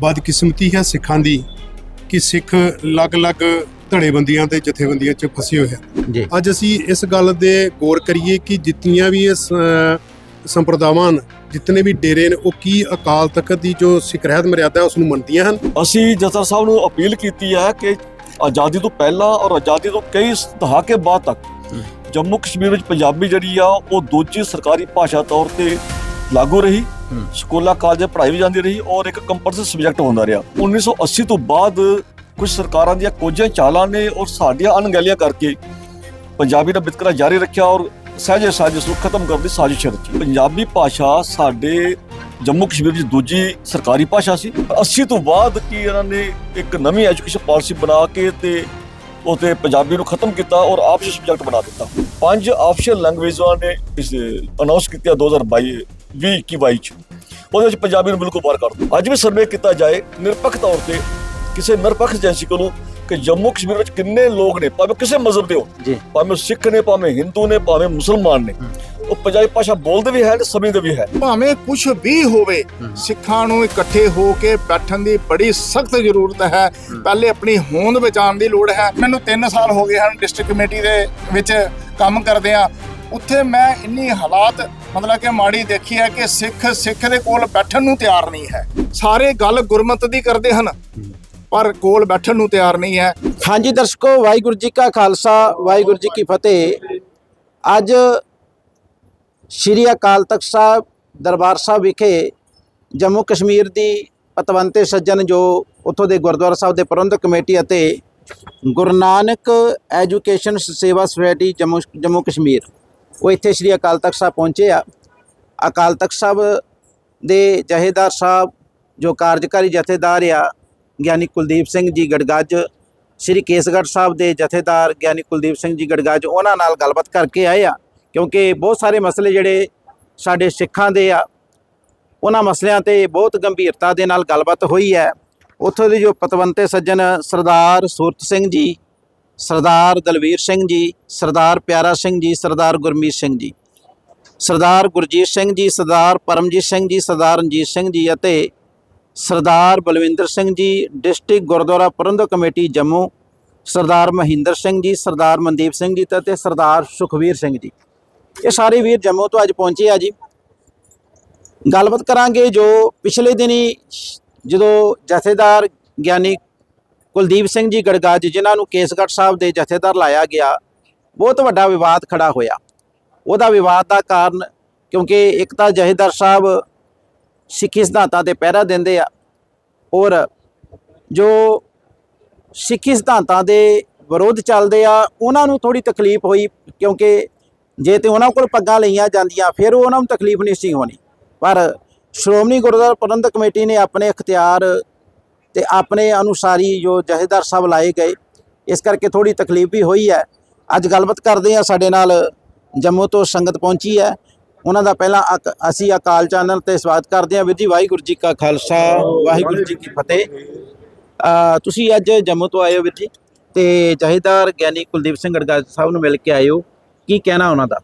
ਬਦਕਿਸਮਤੀ ਹੈ ਸਿੱਖਾਂ ਦੀ ਕਿ ਸਿੱਖ ਅਲੱਗ-ਅਲੱਗ ਧੜੇਬੰਦੀਆਂ ਤੇ ਜਥੇਬੰਦੀਆਂ 'ਚ ਫਸੇ ਹੋਏ ਹਨ। ਜੀ। ਅੱਜ ਅਸੀਂ ਇਸ ਗੱਲ ਦੇ ਗੌਰ ਕਰੀਏ ਕਿ ਜਿੰਨੀਆਂ ਵੀ ਇਸ ਸੰਪਰਦਾਵਾਂ ਹਨ ਜਿਤਨੇ ਵੀ ਡੇਰੇ ਨੇ ਉਹ ਕੀ ਅਕਾਲ ਤਖਤ ਦੀ ਜੋ ਸਿੱਖ ਰਹਿਤ ਮਰਿਆਦਾ ਉਸ ਨੂੰ ਮੰਨਦੀਆਂ ਹਨ? ਅਸੀਂ ਜਥਰ ਸਾਹਿਬ ਨੂੰ ਅਪੀਲ ਕੀਤੀ ਹੈ ਕਿ ਆਜ਼ਾਦੀ ਤੋਂ ਪਹਿਲਾਂ ਔਰ ਆਜ਼ਾਦੀ ਤੋਂ ਕਈ ਦਹਾਕੇ ਬਾਅਦ ਤੱਕ ਜੰਮੂ ਕਸ਼ਮੀਰ ਵਿੱਚ ਪੰਜਾਬੀ ਜਿਹੜੀ ਆ ਉਹ ਦੂਜੀ ਸਰਕਾਰੀ ਭਾਸ਼ਾ ਤੌਰ ਤੇ ਲਾਗੂ ਰਹੀ। ਸਕੂਲਾਂ, ਕਾਲਜਾਂ, ਪੜ੍ਹਾਈ ਵੀ ਜਾਂਦੀ ਰਹੀ ਔਰ ਇੱਕ ਕੰਪਲਸਰੀ ਸਬਜੈਕਟ ਹੁੰਦਾ ਰਿਹਾ। 1980 ਤੋਂ ਬਾਅਦ ਕੁਝ ਸਰਕਾਰਾਂ ਦੀਆਂ ਕੋਝਾਂ ਚਾਲਾਂ ਨੇ ਔਰ ਸਾਡੀਆਂ ਅਣਗਹਿਲੀਆਂ ਕਰਕੇ ਪੰਜਾਬੀ ਦਾ ਵਿਤਕਰਾ ਜਾਰੀ ਰੱਖਿਆ ਔਰ ਸਹਿਜੇ ਸਾਜ਼ਿਸ਼ ਨੂੰ ਖਤਮ ਕਰਨ ਦੀ ਸਾਜ਼ਿਸ਼ ਰਚੀ ਪੰਜਾਬੀ ਭਾਸ਼ਾ ਸਾਡੇ ਜੰਮੂ ਕਸ਼ਮੀਰ ਦੀ ਦੂਜੀ ਸਰਕਾਰੀ ਭਾਸ਼ਾ ਸੀ। 80 ਤੋਂ ਬਾਅਦ ਕੀ ਇਹਨਾਂ ਨੇ ਇੱਕ ਨਵੀਂ ਐਜੂਕੇਸ਼ਨ ਪਾਲਿਸੀ ਬਣਾ ਕੇ ਤੇ ਉਤੇ ਪੰਜਾਬੀ ਨੂੰ ਖਤਮ ਕੀਤਾ ਔਰ ਆਪਸ਼ਨ ਸਬਜੈਕਟ ਬਣਾ ਦਿੱਤਾ। ਪੰਜ ਆਪਸ਼ਨ ਲੈਂਗੁਏਜਾਂ ਨੇ ਇਸ ਅਨਾਉਂਸ ਕੀਤਾ 2022 2021 ਚ। ਉਹਦੇ ਵਿੱਚ ਪੰਜਾਬੀ ਨੂੰ ਬਿਲਕੁਲ ਬਾਹਰ ਕਰ ਦਿੱਤਾ ਅੱਜ ਵੀ ਸਰਵੇ ਕੀਤਾ ਜਾਏ ਨਿਰਪੱਖ ਤੌਰ ਤੇ ਕਿਸੇ ਨਿਰਪੱਖ ਏਜੰਸੀ ਕੋਲੋਂ ਕਿ ਜੰਮੂ ਕਸ਼ਮੀਰ ਵਿੱਚ ਕਿੰਨੇ ਲੋਕ ਨੇ ਭਾਵੇਂ ਕਿਸੇ ਮਜ਼ਹਬ ਦੇ ਹੋ ਜੀ। ਭਾਵੇਂ ਸਿੱਖ ਨੇ ਭਾਵੇਂ ਹਿੰਦੂ ਨੇ ਭਾਵੇਂ ਮੁਸਲਮਾਨ ਨੇ। ਉਹ ਪੰਜਾਬੀ ਭਾਸ਼ਾ ਬੋਲਦੇ ਵੀ ਹੈ ਤੇ ਸਮਝਦੇ ਵੀ ਹੈ। ਭਾਵੇਂ ਕੁਝ ਵੀ ਹੋਵੇ। ਸਿੱਖਾਂ ਨੂੰ ਇਕੱਠੇ ਹੋ ਕੇ ਬੈਠਣ ਦੀ ਬੜੀ ਸਖਤ ਜ਼ਰੂਰਤ ਹੈ। ਪਹਿਲੇ ਆਪਣੀ ਹੋਂਦ ਬਚਾਉਣ ਦੀ ਲੋੜ ਹੈ। ਮੈਨੂੰ 3 ਸਾਲ ਹੋ ਗਏ ਹਨ ਡਿਸਟ੍ਰਿਕਟ ਕਮੇਟੀ ਦੇ ਵਿੱਚ ਕੰਮ ਕਰਦੇ ਆ। ਉੱਥੇ ਮੈਂ ਇੰਨੀ ਹਾਲਾਤ ਮਤਲਬ ਕਿ ਮਾੜੀ ਦੇਖੀ ਹੈ ਕਿ ਸਿੱਖ ਸਿੱਖ ਦੇ ਕੋਲ ਬੈਠਣ ਨੂੰ ਤਿਆਰ ਨਹੀਂ ਹੈ। ਸਾਰੇ ਗੱਲ ਗੁਰਮਤ ਦੀ ਕਰਦੇ ਹਨ, ਪਰ ਕੋਲ ਬੈਠਣ ਨੂੰ ਤਿਆਰ ਨਹੀਂ ਹੈ। ਹਾਂਜੀ ਦਰਸ਼ਕੋ, ਵਾਹਿਗੁਰੂ ਜੀ ਕਾ ਖਾਲਸਾ, ਵਾਹਿਗੁਰੂ ਜੀ ਕੀ ਫਤਿਹ। ਅੱਜ ਸ਼੍ਰੀ ਅਕਾਲ ਤਖਤ ਸਾਹਿਬ ਦਰਬਾਰ ਸਾਹਿਬ ਵਿਖੇ ਜੰਮੂ ਕਸ਼ਮੀਰ ਦੀ ਪਤਵੰਤੇ ਸੱਜਣ ਜੋ ਉੱਥੋਂ ਦੇ ਗੁਰਦੁਆਰਾ ਸਾਹਿਬ ਦੇ ਪ੍ਰਬੰਧਕ ਕਮੇਟੀ ਅਤੇ ਗੁਰੂ ਨਾਨਕ ਐਜੂਕੇਸ਼ਨ ਸੇਵਾ ਸੁਸਾਇਟੀ ਜੰਮੂ ਜੰਮੂ ਕਸ਼ਮੀਰ ਉਹ ਇੱਥੇ ਸ਼੍ਰੀ ਅਕਾਲ ਤਖਤ ਸਾਹਿਬ ਪਹੁੰਚੇ ਆ। ਅਕਾਲ ਤਖਤ ਸਾਹਿਬ ਦੇ ਜਹੇਦਾਰ ਸਾਹਿਬ ਜੋ ਕਾਰਜਕਾਰੀ ਜਥੇਦਾਰ ਆ, ਗਿਆਨੀ ਕੁਲਦੀਪ ਸਿੰਘ ਜੀ ਗੜਗੱਜ, ਸ੍ਰੀ ਕੇਸਗੜ੍ਹ ਸਾਹਿਬ ਦੇ ਜਥੇਦਾਰ ਗਿਆਨੀ ਕੁਲਦੀਪ ਸਿੰਘ ਜੀ ਗੜਗੱਜ, ਉਹਨਾਂ ਨਾਲ ਗੱਲਬਾਤ ਕਰਕੇ ਆਏ ਆ। ਕਿਉਂਕਿ ਬਹੁਤ ਸਾਰੇ ਮਸਲੇ ਜਿਹੜੇ ਸਾਡੇ ਸਿੱਖਾਂ ਦੇ ਆ, ਉਹਨਾਂ ਮਸਲਿਆਂ ਤੇ ਬਹੁਤ ਗੰਭੀਰਤਾ ਦੇ ਨਾਲ ਗੱਲਬਾਤ ਹੋਈ ਹੈ। ਉੱਥੋਂ ਦੇ ਜੋ ਪਤਵੰਤੇ ਸੱਜਣ ਸਰਦਾਰ ਸੂਰਤ ਸਿੰਘ ਜੀ ਸਰਦਾਰ ਦਲਵੀਰ ਸਿੰਘ ਜੀ, ਸਰਦਾਰ ਪਿਆਰਾ ਸਿੰਘ ਜੀ, ਸਰਦਾਰ ਗੁਰਮੀਤ ਸਿੰਘ ਜੀ। ਸਰਦਾਰ ਗੁਰਜੀਤ ਸਿੰਘ ਜੀ, ਸਰਦਾਰ ਪਰਮਜੀਤ ਸਿੰਘ ਜੀ, ਸਰਦਾਰ ਰਣਜੀਤ ਸਿੰਘ ਜੀ ਅਤੇ ਸਰਦਾਰ ਬਲਵਿੰਦਰ ਸਿੰਘ ਜੀ, ਡਿਸਟ੍ਰਿਕਟ ਗੁਰਦੁਆਰਾ ਪ੍ਰਬੰਧਕ ਕਮੇਟੀ ਜੰਮੂ, ਸਰਦਾਰ ਮਹਿੰਦਰ ਸਿੰਘ ਜੀ, ਸਰਦਾਰ ਮਨਦੀਪ ਸਿੰਘ ਜੀ ਤੇ- ਸਰਦਾਰ ਸੁਖਵੀਰ ਸਿੰਘ ਜੀ। ਇਹ ਸਾਰੇ ਵੀਰ ਜੰਮੂ ਤੋਂ ਅੱਜ ਪਹੁੰਚੇ ਆ ਜੀ। ਗੱਲਬਾਤ ਕਰਾਂਗੇ ਜੋ ਪਿਛਲੇ ਦਿਨੀ ਜਦੋਂ ਜਥੇਦਾਰ ਗਿਆਨੀ ਕੁਲਦੀਪ ਸਿੰਘ ਜੀ ਗੜਗਾਜ ਜਿਨ੍ਹਾਂ ਨੂੰ ਕੇਸਗੜ੍ਹ ਸਾਹਿਬ ਦੇ ਜਥੇਦਾਰ ਲਾਇਆ ਗਿਆ, ਬਹੁਤ ਵੱਡਾ ਵਿਵਾਦ ਖੜਾ ਹੋਇਆ। ਉਹਦਾ ਵਿਵਾਦ ਦਾ ਕਾਰਨ ਕਿਉਂਕਿ ਇੱਕ ਤਾਂ ਜਥੇਦਾਰ ਸਾਹਿਬ ਸਿੱਖੀ ਸਿਧਾਂਤਾਂ ਤੇ ਪਹਿਰਾ ਦਿੰਦੇ ਆ, ਔਰ ਜੋ ਸਿੱਖੀ ਸਿਧਾਂਤਾਂ ਦੇ ਵਿਰੋਧ ਚੱਲਦੇ ਆ, ਉਹਨਾਂ ਨੂੰ ਥੋੜੀ ਤਕਲੀਫ ਹੋਈ ਕਿਉਂਕਿ ਜੇ ਤੇ ਉਹਨਾਂ ਕੋਲ ਪੱਗਾਂ ਲਈਆਂ ਜਾਂਦੀਆਂ, ਫਿਰ ਉਹਨਾਂ ਨੂੰ ਤਕਲੀਫ ਨਹੀਂ ਸੀ ਹੋਣੀ। ਪਰ ਸ਼੍ਰੋਮਣੀ ਗੁਰਦੁਆਰਾ ਪ੍ਰਬੰਧਕ ਕਮੇਟੀ ਨੇ ਆਪਣੇ ਇਖਤਿਆਰ ਤੇ ਆਪਣੇ ਅਨੁਸਾਰੀ ਜੋ ਜਥੇਦਾਰ ਸਾਹਿਬ ਲਾਏ ਗਏ ਇਸ ਕਰਕੇ ਥੋੜੀ ਤਕਲੀਫ ਵੀ ਹੋਈ ਹੈ। ਅੱਜ ਗੱਲਬਾਤ ਕਰਦੇ ਆ ਸਾਡੇ ਨਾਲ ਜੰਮੂ ਤੋਂ ਸੰਗਤ ਪਹੁੰਚੀ ਹੈ। ਉਹਨਾਂ ਦਾ ਪਹਿਲਾਂ ਅਸੀਂ ਅਕਾਲ ਚੈਨਲ ਤੇ ਸਵਾਗਤ ਕਰਦੇ ਹਾਂ। ਵੀਰ ਜੀ ਵਾਹਿਗੁਰੂ ਜੀ ਕਾ ਖਾਲਸਾ ਵਾਹਿਗੁਰੂ ਜੀ ਕੀ ਫਤਿਹ। ਤੁਸੀਂ ਅੱਜ ਜੰਮੂ ਤੋਂ ਆਏ ਹੋ ਵੀਰ ਜੀ ਤੇ ਜਹੇਦਾਰ ਗਿਆਨੀ ਕੁਲਦੀਪ ਸਿੰਘ ਗੜਗਾਜ ਸਾਹਿਬ ਨੂੰ ਮਿਲ ਕੇ ਆਏ ਹੋ। ਕੀ ਕਹਿਣਾ ਉਹਨਾਂ ਦਾ?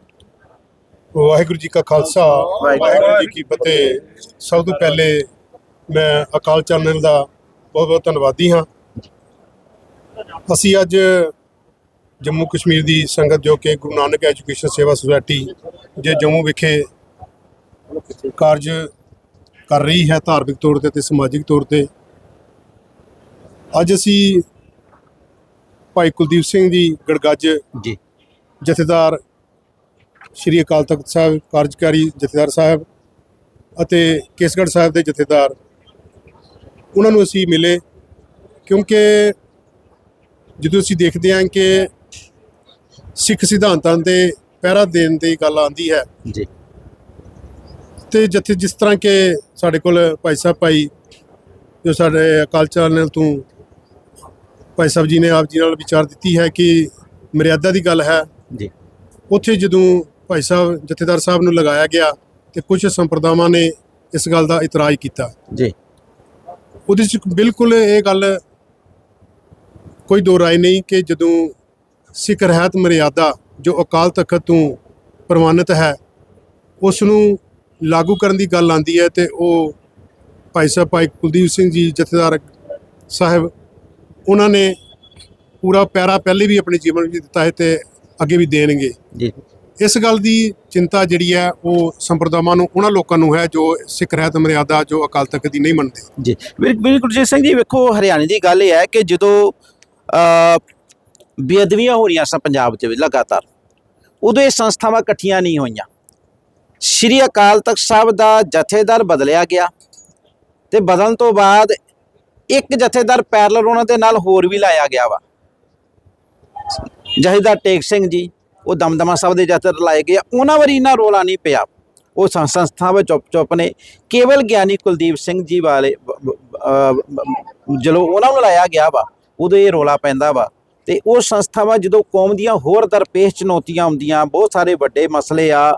ਵਾਹਿਗੁਰੂ ਜੀ ਕਾ ਖਾਲਸਾ ਵਾਹਿਗੁਰੂ ਜੀ ਕੀ ਫਤਿਹ। ਸਭ ਤੋਂ ਪਹਿਲੇ ਮੈਂ ਅਕਾਲ ਚੈਨਲ ਦਾ ਬਹੁਤ ਬਹੁਤ ਧੰਨਵਾਦੀ ਹਾਂ। ਅਸੀਂ ਅੱਜ ਜੰਮੂ ਕਸ਼ਮੀਰ ਦੀ ਸੰਗਤ ਜੋ ਕਿ ਗੁਰੂ ਨਾਨਕ ਐਜੂਕੇਸ਼ਨ ਸੇਵਾ ਸੁਸਾਇਟੀ ਜੇ ਜੰਮੂ ਵਿਖੇ ਕਾਰਜ ਕਰ ਰਹੀ ਹੈ ਧਾਰਮਿਕ ਤੌਰ ਤੇ ਤੇ ਸਮਾਜਿਕ ਤੌਰ ਤੇ ਅੱਜ ਅਸੀਂ ਭਾਈ ਕੁਲਦੀਪ ਸਿੰਘ ਜੀ ਗੜਗੱਜ ਜੀ। ਜਥੇਦਾਰ ਸ਼੍ਰੀ ਅਕਾਲ ਤਖਤ ਸਾਹਿਬ ਕਾਰਜਕਾਰੀ ਜਥੇਦਾਰ ਸਾਹਿਬ ਅਤੇ ਕੇਸਗੜ੍ਹ ਸਾਹਿਬ ਦੇ ਜਥੇਦਾਰ ਉਹਨਾਂ ਨੂੰ ਅਸੀਂ ਮਿਲੇ ਕਿਉਂਕਿ ਜਦੋਂ ਅਸੀਂ ਦੇਖਦੇ ਹਾਂ ਕਿ ਸਿੱਖ ਸਿਧਾਂਤਾਂ ਦੇ ਪਹਿਰਾ ਦੇਣ ਦੀ ਗੱਲ ਆਉਂਦੀ ਹੈ ਜੀ। ਤੇ ਜਥੇ ਜਿਸ ਤਰ੍ਹਾਂ ਕਿ ਸਾਡੇ ਕੋਲ ਭਾਈ ਸਾਹਿਬ ਭਾਈ ਜੋ ਸਾਡੇ ਅਕਾਲ ਚੈਨਲ ਤੋਂ ਭਾਈ ਸਾਹਿਬ ਜੀ ਨੇ ਆਪ ਜੀ ਨਾਲ ਵਿਚਾਰ ਦਿੱਤੀ ਹੈ ਕਿ ਮਰਿਆਦਾ ਦੀ ਗੱਲ ਹੈ। ਜੀ। ਉੱਥੇ ਜਦੋਂ ਭਾਈ ਸਾਹਿਬ ਜਥੇਦਾਰ ਸਾਹਿਬ ਨੂੰ ਲਗਾਇਆ ਗਿਆ ਤੇ ਕੁਝ ਸੰਪਰਦਾਵਾਂ ਨੇ ਇਸ ਗੱਲ ਦਾ ਇਤਰਾਜ਼ ਕੀਤਾ। ਜੀ। ਉਹਦੇ 'ਚ ਬਿਲਕੁਲ ਇਹ ਗੱਲ ਕੋਈ ਦੋ ਰਾਏ ਨਹੀਂ ਕਿ ਜਦੋਂ ਸਿੱਖ ਰਹਿਤ ਮਰਿਆਦਾ ਜੋ ਅਕਾਲ ਤਖਤ ਤੋਂ ਪ੍ਰਵਾਨਿਤ ਹੈ ਉਸ ਨੂੰ ਲਾਗੂ ਕਰਨ ਦੀ ਗੱਲ ਆਂਦੀ ਹੈ ਤੇ ਉਹ ਭਾਈ ਸਾਹਿਬ ਭਾਈ ਕੁਲਦੀਪ ਸਿੰਘ ਜੀ ਜਥੇਦਾਰ ਸਾਹਿਬ, ਉਹਨਾਂ ਨੇ ਪੂਰਾ ਪੈਰਾ ਪਹਿਲੇ ਵੀ ਆਪਣੇ ਜੀਵਨ ਵਿੱਚ ਦਿੱਤਾ ਹੈ ਤੇ ਅੱਗੇ ਵੀ ਦੇਣਗੇ। ਜੀ। ਇਸ ਗੱਲ ਦੀ ਚਿੰਤਾ ਜਿਹੜੀ ਹੈ ਉਹ ਸੰਪਰਦਾਵਾਂ ਨੂੰ, ਉਹਨਾਂ ਲੋਕਾਂ ਨੂੰ ਹੈ ਜੋ ਸਿੱਖ ਰਹਿਤ ਮਰਿਆਦਾ ਜੋ ਅਕਾਲ ਤਖਤ ਦੀ ਨਹੀਂ ਮੰਨਦੇ। ਜੀ, ਬਿਲ- ਬਿਲਕੁਲ ਜੀ ਸਿੰਘ ਜੀ, ਵੇਖੋ ਹਰਿਆਣੇ ਦੀ ਗੱਲ ਇਹ ਹੈ ਕਿ ਜਦੋਂ ਬੇਅਦਬੀਆਂ ਹੋ ਰਹੀਆਂ ਸਨ ਪੰਜਾਬ 'ਚ ਲਗਾਤਾਰ, ਉਦੋਂ ਇਹ ਸੰਸਥਾਵਾਂ ਇਕੱਠੀਆਂ ਨਹੀਂ ਹੋਈਆਂ। ਸ਼੍ਰੀ ਅਕਾਲ ਤਖਤ ਸਾਹਿਬ ਦਾ ਜਥੇਦਾਰ ਬਦਲਿਆ ਗਿਆ ਤੇ ਬਦਲਣ ਤੋਂ ਬਾਅਦ ਇੱਕ ਜਥੇਦਾਰ ਪੈਰਲਲ ਉਹਨਾਂ ਦੇ ਨਾਲ ਹੋਰ ਵੀ ਲਾਇਆ ਗਿਆ ਵਾ। ਜਥੇਦਾਰ ਟੇਕ ਸਿੰਘ ਜੀ ਉਹ ਦਮਦਮਾ ਸਾਹਿਬ ਦੇ ਜਥੇਦਾਰ ਲਾਏ ਗਏ ਆ। ਉਹਨਾਂ ਵਾਰੀ ਇੰਨਾ ਰੋਲਾ ਨਹੀਂ ਪਿਆ। ਉਹ ਸੰਸਥਾ ਸੰਸਥਾਵਾਂ ਚੁੱਪ ਚੁੱਪ ਨੇ। ਕੇਵਲ ਗਿਆਨੀ ਕੁਲਦੀਪ ਸਿੰਘ ਜੀ ਵਾਲੇ ਜਦੋਂ ਉਹਨਾਂ ਨੂੰ ਲਾਇਆ ਗਿਆ ਵਾ ਉਦੋਂ ਇਹ ਰੋਲਾ ਪੈਂਦਾ ਵਾ। ਤੇ ਉਹ ਸੰਸਥਾਵਾਂ ਜਦੋਂ ਕੌਮ ਦੀਆਂ ਹੋਰ ਦਰਪੇਸ਼ ਚੁਣੌਤੀਆਂ ਆਉਂਦੀਆਂ ਬਹੁਤ ਸਾਰੇ ਵੱਡੇ ਮਸਲੇ ਆ